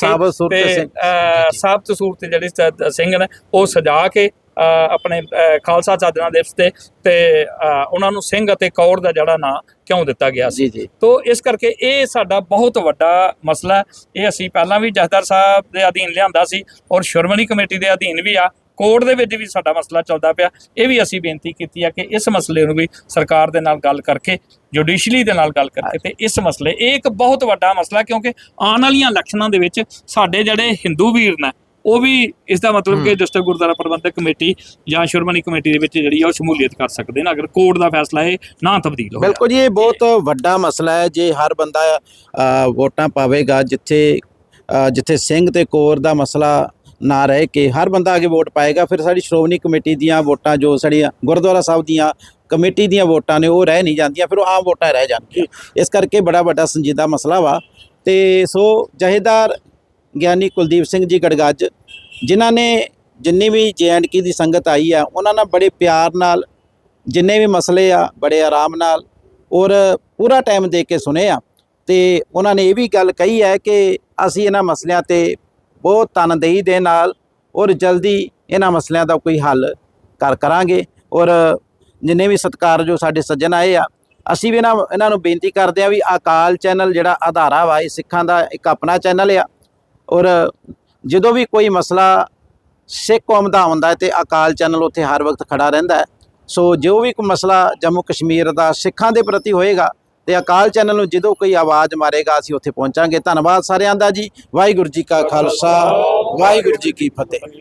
ਸਾਬਤ ਸੂਰਤ ਸਿੰਘ। ਜਿਹੜੇ ਸਿੰਘ ਨੇ ਉਹ ਸਜਾ ਕੇ ਆਪਣੇ ਖਾਲਸਾ ਚਾਦਰਾਂ ਦਿਵਸ ਤੇ ਤੇ ਉਹਨਾਂ ਨੂੰ ਸਿੰਘ ਅਤੇ ਕੌਰ ਦਾ ਜਿਹੜਾ ਨਾਂ ਕਿਉਂ ਦਿੱਤਾ ਗਿਆ ਸੀ? ਤੋ ਇਸ ਕਰਕੇ ਇਹ ਸਾਡਾ ਬਹੁਤ ਵੱਡਾ ਮਸਲਾ। ਇਹ ਅਸੀਂ ਪਹਿਲਾਂ ਵੀ ਜਥੇਦਾਰ ਸਾਹਿਬ ਦੇ ਅਧੀਨ ਲਿਆਂਦਾ ਸੀ ਔਰ ਸ਼ੁਰਮਣੀ ਕਮੇਟੀ ਦੇ ਅਧੀਨ ਵੀ ਆ। ਕੋਰਟ ਦੇ ਵਿੱਚ ਵੀ ਸਾਡਾ ਮਸਲਾ ਚੱਲਦਾ ਪਿਆ। ਇਹ ਵੀ ਅਸੀਂ ਬੇਨਤੀ ਕੀਤੀ ਆ ਕਿ ਇਸ ਮਸਲੇ ਨੂੰ ਵੀ ਸਰਕਾਰ ਦੇ ਨਾਲ ਗੱਲ ਕਰਕੇ ਜੁਡੀਸ਼ਲੀ ਦੇ ਨਾਲ ਗੱਲ ਕਰਕੇ ਤੇ ਇਸ ਮਸਲੇ ਇਹ ਇੱਕ ਬਹੁਤ ਵੱਡਾ ਮਸਲਾ ਕਿਉਂਕਿ ਆਉਣ ਵਾਲੀਆਂ ਇਲੈਕਸ਼ਨਾਂ ਦੇ ਵਿੱਚ ਸਾਡੇ ਜਿਹੜੇ ਹਿੰਦੂ ਵੀਰ ਨੇ ਉਹ ਵੀ ਇਸ ਦਾ ਮਤਲਬ ਕਿ। ਡਿਸਟ੍ਰਿਕਟ ਗੁਰਦੁਆਰਾ ਪ੍ਰਬੰਧਕ ਕਮੇਟੀ ਜਾਂ ਸ਼ੁਰਮਣੀ ਕਮੇਟੀ ਦੇ ਵਿੱਚ ਜਿਹੜੀ ਆ ਉਹ ਸ਼ਮੂਲੀਅਤ ਕਰ ਸਕਦੇ ਨੇ। ਅਗਰ ਕੋਰਟ ਦਾ ਫੈਸਲਾ ਇਹ ਨਾ ਤਬਦੀਲ ਹੋਇਆ ਬਿਲਕੁਲ ਜੀ ਇਹ ਬਹੁਤ ਵੱਡਾ ਮਸਲਾ ਹੈ। ਜੇ ਹਰ ਬੰਦਾ ਵੋਟਾਂ ਪਾਵੇਗਾ ਜਿੱਥੇ ਜਿੱਥੇ ਸਿੰਘ ਤੇ ਕੋਰ ਦਾ ਮਸਲਾ ਨਾ ਰਹੇ ਕਿ ਹਰ ਬੰਦਾ ਅੱਗੇ ਵੋਟ ਪਾਏਗਾ ਫਿਰ ਸਾਡੀ ਸ਼੍ਰੋਮਣੀ ਕਮੇਟੀ ਦੀਆਂ ਵੋਟਾਂ ਜੋ ਸਾਡੀਆਂ ਗੁਰਦੁਆਰਾ ਸਾਹਿਬ ਦੀਆਂ ਕਮੇਟੀ ਦੀਆਂ ਵੋਟਾਂ ਨੇ ਉਹ ਰਹਿ ਨਹੀਂ ਜਾਂਦੀਆਂ ਫਿਰ ਉਹ ਆਮ ਵੋਟਾਂ ਰਹਿ ਜਾਣਗੀਆਂ। ਇਸ ਕਰਕੇ ਬੜਾ ਵੱਡਾ ਸੰਜੀਦਾ ਮਸਲਾ ਵਾ। ਤੇ ਸੋ ਜਹੇਦਾਰ ਗਿਆਨੀ ਕੁਲਦੀਪ ਸਿੰਘ ਜੀ ਗੜਗੱਜ, ਜਿਨ੍ਹਾਂ ਨੇ ਜਿੰਨੀ ਵੀ ਜੇਐਂਡਕੇ ਦੀ ਸੰਗਤ ਆਈ ਆ, ਉਹਨਾਂ ਨਾਲ ਬੜੇ ਪਿਆਰ ਨਾਲ, ਜਿੰਨੇ ਵੀ ਮਸਲੇ ਆ, ਬੜੇ ਆਰਾਮ ਨਾਲ ਔਰ ਪੂਰਾ ਟਾਈਮ ਦੇ ਕੇ ਸੁਨੇ ਆ। ਤੇ ਉਹਨਾਂ ਨੇ ਇਹ ਵੀ ਗੱਲ ਕਹੀ ਹੈ ਕਿ ਅਸੀਂ ਇਹਨਾਂ ਮਸਲਿਆਂ ਤੇ ਬਹੁਤ ਤਨਦੇਹੀ ਦੇ ਨਾਲ ਔਰ ਜਲਦੀ ਇਹਨਾਂ ਮਸਲਿਆਂ ਦਾ ਕੋਈ ਹੱਲ ਕਰ ਕਰਾਂਗੇ। ਔਰ ਜਿੰਨੇ ਵੀ ਸਤਿਕਾਰਯੋਗ ਸਾਡੇ ਸੱਜਣ ਆਏ ਆ, ਅਸੀਂ ਵੀ ਇਹਨਾਂ ਇਹਨਾਂ ਨੂੰ ਬੇਨਤੀ ਕਰਦੇ ਆ ਵੀ ਅਕਾਲ ਚੈਨਲ ਜਿਹੜਾ ਆਧਾਰਾ ਵਾ, ਇਹ ਸਿੱਖਾਂ ਦਾ ਇੱਕ ਆਪਣਾ ਚੈਨਲ ਆ ਔਰ ਜਦੋਂ ਵੀ ਕੋਈ ਮਸਲਾ ਸਿੱਖ ਕੌਮ ਦਾ ਆਉਂਦਾ ਹੈ ਤੇ ਅਕਾਲ ਚੈਨਲ ਉੱਥੇ ਹਰ ਵਕਤ ਖੜਾ ਰਹਿੰਦਾ ਹੈ। ਸੋ ਜੋ ਵੀ ਕੋਈ ਮਸਲਾ ਜੰਮੂ ਕਸ਼ਮੀਰ ਦਾ ਸਿੱਖਾਂ ਦੇ ਪ੍ਰਤੀ ਹੋਏਗਾ ਤੇ ਅਕਾਲ ਚੈਨਲ ਨੂੰ ਜਦੋਂ ਕੋਈ ਆਵਾਜ਼ ਮਾਰੇਗਾ, ਅਸੀਂ ਉੱਥੇ ਪਹੁੰਚਾਂਗੇ। ਧੰਨਵਾਦ ਸਾਰਿਆਂ ਦਾ ਜੀ। ਵਾਹਿਗੁਰੂ ਜੀ ਕਾ ਖਾਲਸਾ, ਵਾਹਿਗੁਰੂ ਜੀ ਕੀ ਫਤਿਹ।